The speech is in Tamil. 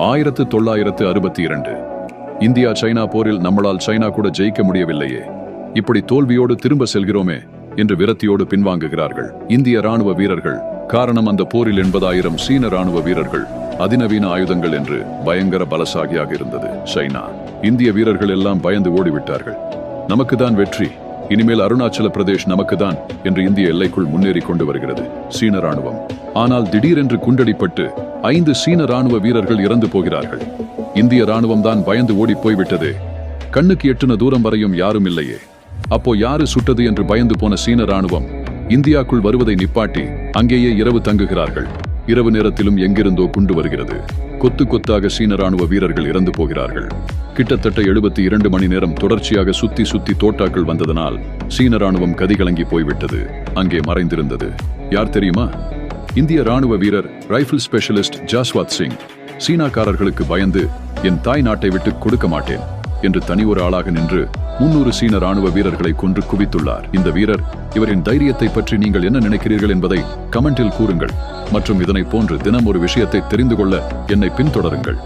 ஆயிரத்து தொள்ளாயிரத்து அறுபத்தி இரண்டு. இந்தியா சைனா போரில் நம்மளால் சைனா கூட ஜெயிக்க முடியவில்லையே. இப்படி தோல்வியோடு திரும்ப செல்கிறோமே என்று விரத்தியோடு பின்வாங்குகிறார்கள் இந்திய ராணுவ வீரர்கள். காரணம் அந்த போரில் எண்பதாயிரம் சீன ராணுவ வீரர்கள். அதிநவீன ஆயுதங்கள் என்று பயங்கர பலசாகியாக இருந்தது சைனா. இந்திய வீரர்கள் எல்லாம் பயந்து ஓடிவிட்டார்கள். நமக்கு தான் வெற்றி. இனிமேல் அருணாச்சல பிரதேஷ் நமக்கு தான் என்று இந்திய எல்லைக்குள் முன்னேறி கொண்டு வருகிறது சீன ராணுவம் ஆனால் திடீரென்று குண்டடிப்பட்டு ஐந்து சீன ராணுவ வீரர்கள் இறந்து போகிறார்கள். இந்திய ராணுவம் தான் பயந்து ஓடி போய்விட்டது. கண்ணுக்கு எட்டுன தூரம் வரையும் யாரும் இல்லையே. அப்போ யாரு சுட்டது என்று பயந்து போன சீன ராணுவம் இந்தியாக்குள் வருவதை நிப்பாட்டி அங்கேயே இரவு தங்குகிறார்கள். இரவு நேரத்திலும் எங்கிருந்தோ குண்டு வருகிறது. கொத்து கொத்தாக சீன ராணுவ வீரர்கள் இறந்து போகிறார்கள். கிட்டத்தட்ட எழுபத்தி இரண்டு மணி நேரம் தொடர்ச்சியாக சுத்தி சுத்தி தோட்டாக்கள் வந்ததனால் சீன ராணுவம் கதிகலங்கி போய்விட்டது. அங்கே மறைந்திருந்தது. யார் தெரியுமா? இந்திய ராணுவ வீரர் ரைபிள் ஸ்பெஷலிஸ்ட் ஜாஸ்வாத் சிங் சீனாக்காரர்களுக்கு பயந்து என் தாய் நாட்டை விட்டு கொடுக்க மாட்டேன் என்று தனி ஒரு ஆளாக நின்று முன்னூறு சீன ராணுவ வீரர்களை கொன்று குவித்துள்ளார். இந்த வீரர் இவரின் தைரியத்தை பற்றி நீங்கள் என்ன நினைக்கிறீர்கள் என்பதை கமெண்டில் கூறுங்கள் மற்றும் இதனை போன்று தினம் ஒரு விஷயத்தை தெரிந்து கொள்ள என்னை பின்தொடருங்கள்.